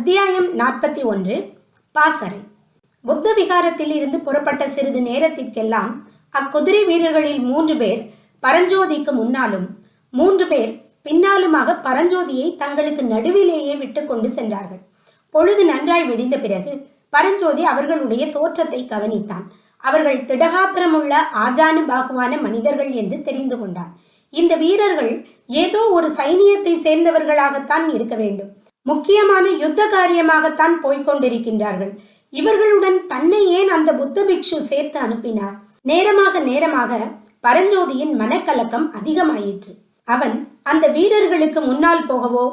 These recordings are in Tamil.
அத்தியாயம் நாற்பத்தி ஒன்று பாசறை. புத்த விகாரத்தில் இருந்து புறப்பட்ட சிறிது நேரத்திற்கெல்லாம் அக்குதிரை வீரர்களில் மூன்று பேர் பரஞ்சோதிக்கு முன்னாலும் மூன்று பேர் பின்னாலுமாக பரஞ்சோதியை தங்களுக்கு நடுவிலேயே விட்டு கொண்டு சென்றார்கள். பொழுது நன்றாய் விடிந்த பிறகு பரஞ்சோதி அவர்களுடைய தோற்றத்தை கவனித்தான். அவர்கள் திடகாத்திரமுள்ள ஆஜானு பாகுவான மனிதர்கள் என்று தெரிந்து கொண்டார். இந்த வீரர்கள் ஏதோ ஒரு சைனியத்தை சேர்ந்தவர்களாகத்தான் இருக்க வேண்டும். முக்கியமான யுத்த காரியமாகத்தான் போய்கொண்டிருக்கின்றார்கள் இவர்களுடன் தன்னை ஏன் அந்த புத்த பிக்ஷு சேர்த்து அனுப்பினார்? நேரமாக நேரமாக பரஞ்சோதியின் மனக்கலக்கம் அதிகமாயிற்று. அவன் அந்த வீரர்களுக்கு முன்னால் போகவோ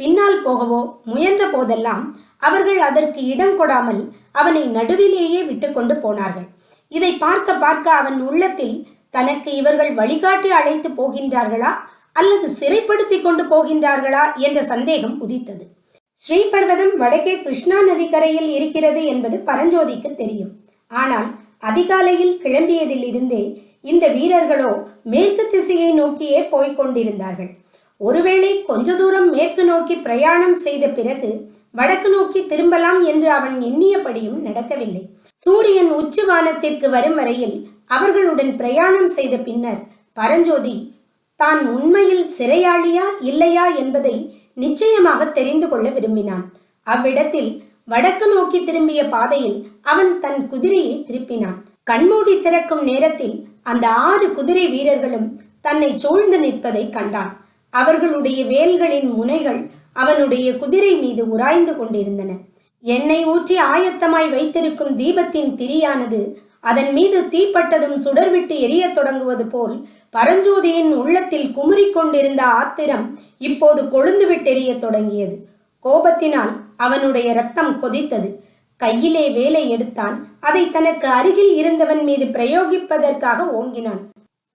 பின்னால் போகவோ முயன்ற போதெல்லாம் அவர்கள் அதற்கு இடம் கொடாமல் அவனை நடுவிலேயே விட்டுக்கொண்டு போனார்கள். இதை பார்க்க பார்க்க அவன் உள்ளத்தில் தனக்கு இவர்கள் வழிகாட்டி அழைத்து போகின்றார்களா அல்லது சிறைப்படுத்தி கொண்டு போகின்றார்களா என்ற சந்தேகம் உதித்தது. ஸ்ரீபர்வதம் வடக்கே கிருஷ்ணா நதிக்கரையில் இருக்கிறது என்பது பரஞ்சோதிக்கு தெரியும். ஆனால் அதிகாலையில் கிளம்பியதிலிருந்தே இந்த வீரர்களோ மேற்கு திசையை நோக்கியே போய்க் கொண்டிருந்தார்கள். ஒருவேளை கொஞ்ச தூரம் மேற்கு நோக்கி பிரயாணம் செய்த பிறகு வடக்கு நோக்கி திரும்பலாம் என்று அவன் எண்ணியபடியும் நடக்கவில்லை. சூரியன் உச்சுவானத்திற்கு வரும் வரையில் அவர்களுடன் பிரயாணம் செய்த பின்னர் பரஞ்சோதி தான் உண்மையில் சிறையாளியா இல்லையா? என்பதை நிச்சயமாக தெரிந்து கொள்ள விரும்பினான். அவ்விடத்தில் வடக்கு நோக்கி திரும்பிய பாதையில் அவன் தன் குதிரையை திருப்பினான். கண்மூடி திறக்கும் நேரத்தில் அந்த ஆறு குதிரை வீரர்களும் தன்னை சூழ்ந்து நிற்பதை கண்டான். அவர்களுடைய வேல்களின் முனைகள் அவனுடைய குதிரை மீது உராய்ந்து கொண்டிருந்தன. எண்ணெய் ஊற்றி ஆயத்தமாய் வைத்திருக்கும் தீபத்தின் திரியானது அதன் மீது தீப்பட்டதும் சுடர்விட்டு எரிய தொடங்குவது போல் பரஞ்சோதியின் உள்ளத்தில் குமுறிக் கொண்டிருந்த ஆத்திரம் இப்போது கொழுந்து விட்டெறிய தொடங்கியது. கோபத்தினால் அவனுடைய ரத்தம் கொதித்தது. கையிலே வேலை எடுத்தான். அதை தனக்கு அருகில் இருந்தவன் மீது பிரயோகிப்பதற்காக ஓங்கினான்.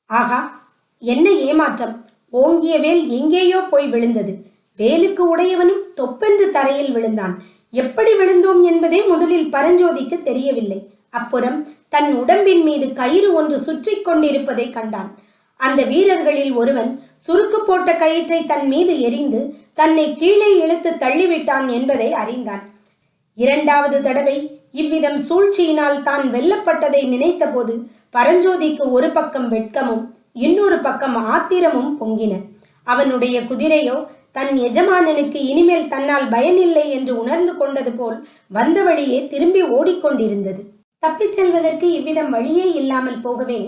ஆகா என்ன ஏமாற்றம்? ஓங்கிய வேல் எங்கேயோ போய் விழுந்தது. வேலுக்கு உடையவனும் தொப்பென்று தரையில் விழுந்தான். எப்படி விழுந்தோம் என்பதே முதலில் பரஞ்சோதிக்கு தெரியவில்லை. அப்புறம் தன் உடம்பின் மீது கயிறு ஒன்று சுற்றி கொண்டிருப்பதை கண்டான். அந்த வீரர்களில் ஒருவன் சுருக்கு போட்ட கயிற்றை தன் மீது எரிந்து தன்னை கீழே இழுத்து தள்ளிவிட்டான் என்பதை அறிந்தான். இரண்டாவது தடவை இவ்விதம் சூழ்ச்சியினால் தான் வெல்லப்பட்டதை நினைத்தபோது பரஞ்சோதிக்கு ஒரு பக்கம் வெட்கமும் இன்னொரு பக்கம் ஆத்திரமும் பொங்கின. அவனுடைய குதிரையோ தன் எஜமானனுக்கு இனிமேல் தன்னால் பயனில்லை என்று உணர்ந்து கொண்டது போல் வந்த வழியே திரும்பி ஓடிக்கொண்டிருந்தது. தப்பிச் செல்வதற்கு இவ்விதம் வழியே இல்லாமல் போகவே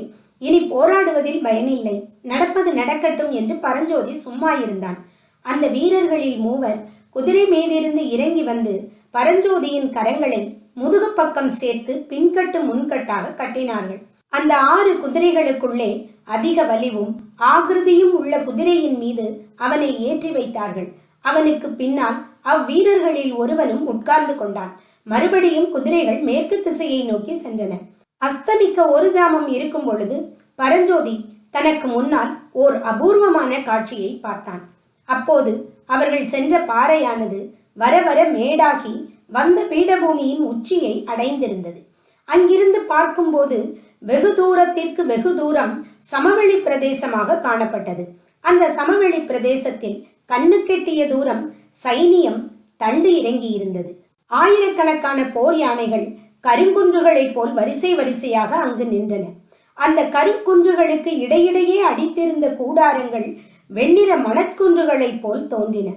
இனி போராடுவதில் பயனில்லை. நடப்பது நடக்கட்டும் என்று பரஞ்சோதி சும்மா இருந்தான். அந்த வீரர்களில் மூவர் குதிரை மீதிருந்து இறங்கி வந்து பரஞ்சோதியின் கரங்களை முதுகு பக்கம் சேர்த்து பின்கட்டு முன்கட்டாக கட்டினார்கள். அந்த ஆறு குதிரைகளுக்குள்ளே அதிக வலிவும் ஆகிருதியும் உள்ள குதிரையின் மீது அவனை ஏற்றி வைத்தார்கள். அவனுக்கு பின்னால் அவ்வீரர்களில் ஒருவனும் உட்கார்ந்து கொண்டான். மறுபடியும் குதிரைகள் மேற்கு திசையை நோக்கி சென்றன. அஸ்தமிக்க ஒரு ஜாமம் இருக்கும் பொழுது பரஞ்சோதி தனக்கு முன்னால் ஓர் அபூர்வமான காட்சியை பார்த்தான். அப்போது அவர்கள் சென்ற பாறையானது வர வர மேடாகி வந்த பீடபூமியின் உச்சியை அடைந்திருந்தது. அங்கிருந்து பார்க்கும்போது வெகு தூரத்திற்கு வெகு தூரம் சமவெளி பிரதேசமாக காணப்பட்டது. அந்த சமவெளி பிரதேசத்தில் கண்ணு கெட்டிய தூரம் சைனியம் தண்டு இறங்கி இருந்தது ஆயிரக்கணக்கான போர் யானைகள் கருங்குன்றுகளைப் போல் வரிசை வரிசையாக அங்கு நின்றன. அந்த கருங்குன்றுகளுக்கு இடையிடையே அடித்திருந்த கூடாரங்கள் வெண்ணிற மணற்குன்றுகளைப் போல் தோன்றின.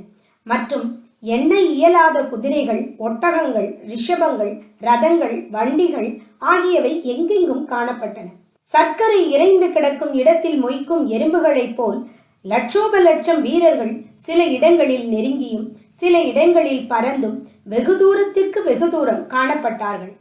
மற்றும் எண்ண இயலாத குதிரைகள் ஒட்டகங்கள் ரிஷபங்கள் ரதங்கள் வண்டிகள் ஆகியவை எங்கெங்கும் காணப்பட்டன. சர்க்கரை இறைந்து கிடக்கும் இடத்தில் மொய்க்கும் எறும்புகளைப் போல் லட்சோப லட்சம் வீரர்கள் சில இடங்களில் நெருங்கியும் சில இடங்களில் பறந்தும் வெகு தூரத்திற்கு வெகு தூரம் காணப்பட்டார்கள்.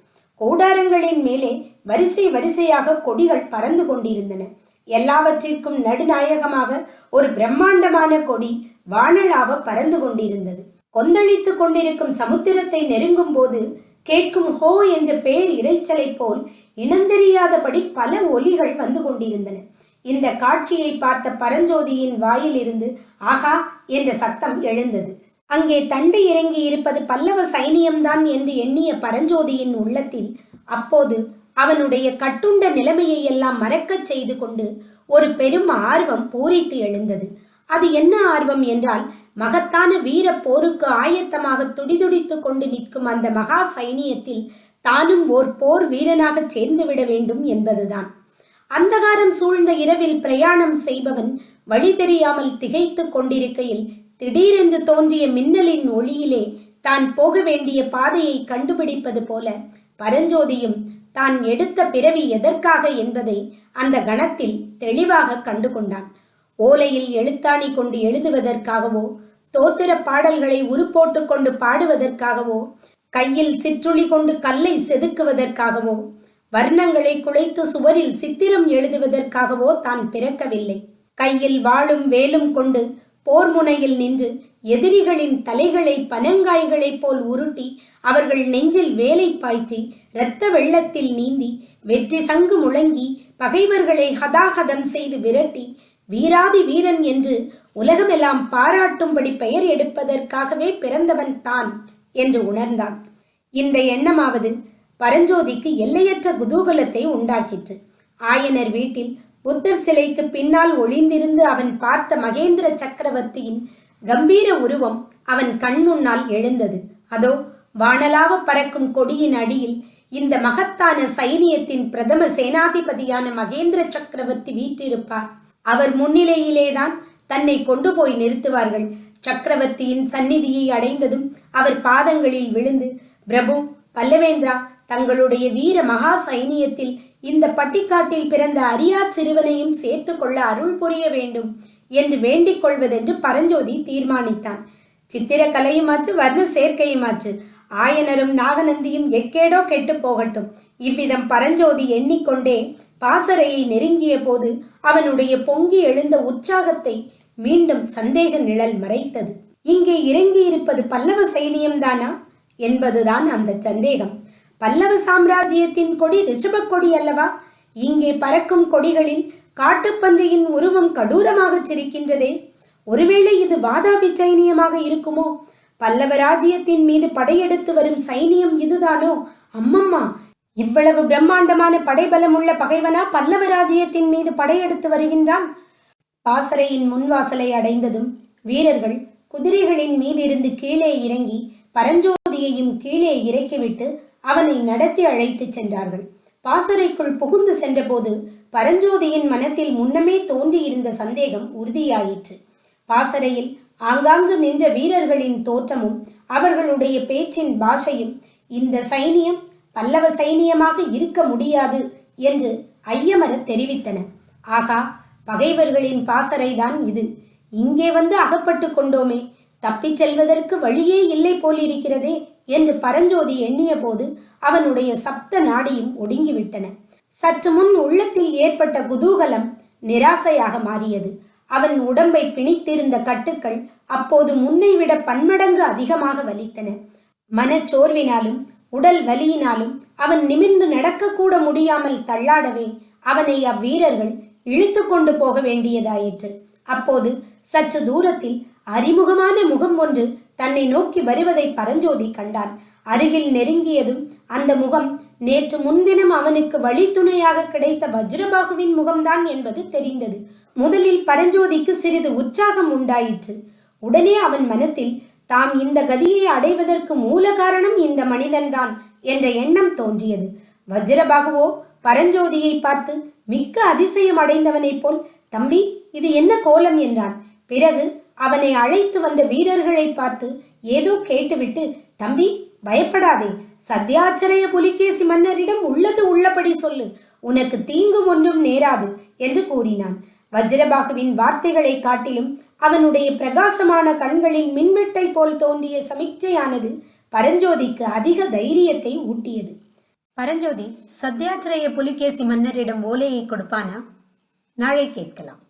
கூடாரங்களின் மேலே வரிசை வரிசையாக கொடிகள் பறந்து கொண்டிருந்தன. எல்லாவற்றிற்கும் நடுநாயகமாக ஒரு பிரம்மாண்டமான கொடி வானளாவ பறந்து கொண்டிருந்தது. கொந்தளித்துக் கொண்டிருக்கும் சமுத்திரத்தை நெருங்கும் போது கேட்கும் ஹோ என்ற பேர் இறைச்சலை போல் இனந்தெரியாதபடி பல ஒலிகள் வந்து கொண்டிருந்தன. இந்த காட்சியை பார்த்த பரஞ்சோதியின் வாயிலிருந்து ஆகா என்ற சத்தம் எழுந்தது. அங்கே தண்டு இறங்கி இருப்பது பல்லவ சைனியம்தான் என்று எண்ணிய பரஞ்சோதியின் உள்ளத்தில் அப்போது அவனுடைய கட்டுண்ட நிலைமையை எல்லாம் மறக்கச் செய்து கொண்டு ஒரு பெரும் ஆர்வம் பூரித்து எழுந்தது. அது என்ன ஆர்வம் என்றால் மகத்தான வீர போருக்கு ஆயத்தமாக துடிதுடித்துக் கொண்டு நிற்கும் அந்த மகா சைனியத்தில் தானும் ஓர் போர் வீரனாக சேர்ந்துவிட வேண்டும் என்பதுதான். அந்தகாரம் சூழ்ந்த இரவில் பிரயாணம் செய்பவன் வழி தெரியாமல் திகைத்துக் கொண்டிருக்கையில் திடீரென்று தோன்றிய மின்னலின் ஒளியிலே தான் போக வேண்டிய பாதையை கண்டுபிடிப்பது போல பரஞ்சோதியும் தான் எடுத்த பிறவி எதற்காக என்பதை அந்த கணத்தில் தெளிவாக கண்டு கொண்டான் ஓலையில் எழுத்தாணி கொண்டு எழுதுவதற்காகவோ தோத்திர பாடல்களை உருப்போட்டு கொண்டு பாடுவதற்காகவோ கையில் சிற்றுளி கொண்டு கல்லை செதுக்குவதற்காகவோ வர்ணங்களை குலைத்து சுவரில் சித்திரம் எழுதுவதற்காகவோ தான் பிறக்கவில்லை. கையில் வாழும் வேலும் கொண்டு போர் முனையில் நின்று எதிரிகளின் தலைகளை பனங்காய்களைப் போல் உருட்டி அவர்கள் நெஞ்சில் வேலை பாய்ச்சி இரத்த வெள்ளத்தில் நீந்தி வெற்றி சங்கு முழங்கி பகைவர்களை ஹதாஹதம் செய்து விரட்டி வீராதி வீரன் என்று உலகமெல்லாம் பாராட்டும்படி பெயர் எடுப்பதற்காகவே பிறந்தவன் தான் என்று உணர்ந்தான். இந்த எண்ணமாவது பரஞ்சோதிக்கு எல்லையற்ற குதூகலத்தை உண்டாக்கிற்று. ஆயனர் வீட்டில் புத்தர் சிலைக்கு பின்னால் ஒளிந்திருந்து அவன் பார்த்த மகேந்திர சக்கரவர்த்தியின் கம்பீர உருவம் அவன் கண் முன்னால் எழுந்தது. அதோ வானலாவ பறக்கும் கொடியின் அடியில் இந்த மகத்தான சைனியத்தின் பிரதம சேனாதிபதியான மகேந்திர சக்கரவர்த்தி வீற்றிருப்பார். அவர் முன்னிலையிலேதான் தன்னை கொண்டு போய் நிறுத்துவார்கள். சக்கரவர்த்தியின் சந்நிதியை அடைந்ததும் அவர் பாதங்களில் விழுந்து பிரபு பல்லவேந்திரா தங்களுடைய வீர மகா சைனியத்தில் இந்த பட்டிக்காட்டில் பிறந்த அரியா சிறுவனையும் சேர்த்து கொள்ள அருள் புரிய வேண்டும் என்று வேண்டிக் கொள்வதென்று பரஞ்சோதி தீர்மானித்தான். சித்திரக்கலையுமாச்சு வர்ண சேர்க்கையுமாச்சு ஆயனரும் நாகநந்தியும் எக்கேடோ கெட்டு போகட்டும். இவ்விதம் பரஞ்சோதி எண்ணிக்கொண்டே பாசறையை நெருங்கிய போது அவனுடைய பொங்கி எழுந்த உற்சாகத்தை மீண்டும் சந்தேக நிழல் மறைத்தது. இங்கே இறங்கியிருப்பது பல்லவ சைனியம்தானா? என்பதுதான் அந்த சந்தேகம். பல்லவ சாம்ராஜ்யத்தின் கொடி ரிஷப கொடி அல்லவா? இங்கே பறக்கும் கொடிகளில் காட்டுப்பன்றியின் உருவம் கடூரமாக சிரிக்கின்றதே. ஒருவேளை இது வாதாபி சைனியமாக இருக்குமோ? பல்லவ ராஜ்யத்தின் மீது படையெடுத்து வரும் சைனியம் இதுதானோ? அம்மம்மா இவ்வளவு பிரம்மாண்டமான படைபலம் உள்ள பகைவனா பல்லவ ராஜ்யத்தின் மீது படையெடுத்து வருகின்றான்? பாசறையின் முன்வாசலை அடைந்ததும் வீரர்கள் குதிரைகளின் மீதிருந்து கீழே இறங்கி பரஞ்சோதியையும் கீழே இறக்கிவிட்டு அவனை நடத்தி அழைத்துச் சென்றார்கள். பாசறைக்குள் புகுந்து சென்றபோது பரஞ்சோதியின் மனத்தில் முன்னமே தோன்றியிருந்த சந்தேகம் உறுதியாயிற்று. பாசறையில் ஆங்காங்கு நின்ற வீரர்களின் தோற்றமும் அவர்களுடைய பேச்சின் பாஷையும் இந்த சைனியம் பல்லவ சைனியமாக இருக்க முடியாது என்று ஐயமர தெரிவித்தன. ஆகா பகைவர்களின் பாசறைதான் இது. இங்கே வந்து அகப்பட்டு கொண்டோமே. தப்பிச் செல்வதற்கு வழியே இல்லை போலிருக்கிறதே. என்று பரஞ்சோதி எண்ணிய போது அவனுடைய சப்த நாடியும் ஒடுங்கிவிட்டன. சற்று முன் உள்ளத்தில் ஏற்பட்ட குதூகலம் நிராசையாக மாறியது. அவன் உடம்பை பிணித்திருந்த கட்டுக்கள் அப்போது முன்னை விட பன்மடங்கு அதிகமாக வலித்தன. மனச்சோர்வினாலும் உடல் வலியினாலும் அவன் நிமிர்ந்து நடக்கக்கூட முடியாமல் தள்ளாடவே அவனை அவ்வீரர்கள் இழுத்து கொண்டு போக வேண்டியதாயிற்று. அப்போது சற்று தூரத்தில் அறிமுகமான முகம் ஒன்று தன்னை நோக்கி வருவதை பரஞ்சோதி கண்டான். அருகில் நெருங்கியதும் அந்த முகம் நேற்று முன்தினம் அவனுக்கு வழித்துணையாக கிடைத்த வஜ்ரபாகுவின் முகம்தான் என்பது தெரிந்தது. முதலில் பரஞ்சோதிக்கு சிறிது உற்சாகம் உண்டாயிற்று. உடனே அவன் மனத்தில் தாம் இந்த கதியை அடைவதற்கு மூல காரணம் இந்த மனிதன்தான் என்ற எண்ணம் தோன்றியது. வஜ்ரபாகுவோ பரஞ்சோதியை பார்த்து மிக்க அதிசயம் அடைந்தவனைப் போல் தம்பி இது என்ன கோலம் என்றான். பிறகு அவனை அழைத்து வந்த வீரர்களை பார்த்து ஏதோ கேட்டுவிட்டு தம்பி பயப்படாதே. சத்யாச்சரிய புலிகேசி மன்னரிடம் உள்ளது உள்ளபடி சொல்லு. உனக்கு தீங்கும் ஒன்றும் நேராது என்று கூறினான். வஜ்ரபாகுவின் வார்த்தைகளை காட்டிலும் அவனுடைய பிரகாசமான கண்களில் மின்வெட்டை போல் தோன்றிய சமிக்சையானது பரஞ்சோதிக்கு அதிக தைரியத்தை ஊட்டியது. பரஞ்சோதி சத்யாச்சிரய புலிகேசி மன்னரிடம் ஓலையை கொடுப்பானா? நாளை கேட்கலாம்.